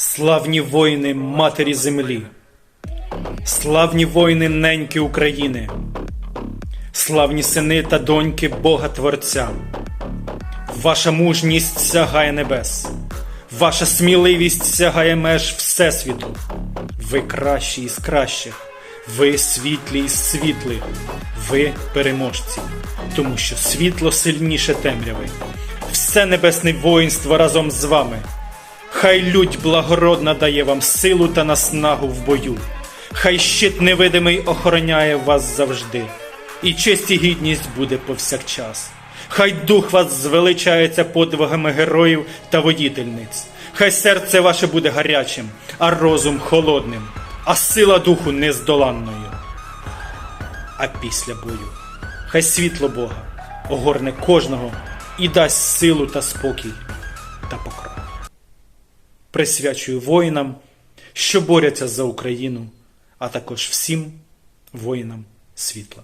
Славні воїни матері землі, славні воїни неньки України, славні сини та доньки Бога Творця. Ваша мужність сягає небес, ваша сміливість сягає меж Всесвіту. Ви кращі із кращих, ви світлі із світлих, ви переможці, тому що світло сильніше темряви. Все небесне воїнство разом з вами. Хай лють благородна дає вам силу та наснагу в бою. Хай щит невидимий охороняє вас завжди, і честь і гідність буде повсякчас. Хай дух вас звеличається подвигами героїв та водітельниць. Хай серце ваше буде гарячим, а розум холодним, а сила духу нездоланною. А після бою хай світло Бога огорне кожного і дасть силу та спокій та покров присвячую воїнам, що борються за Україну, а також всім воїнам світла.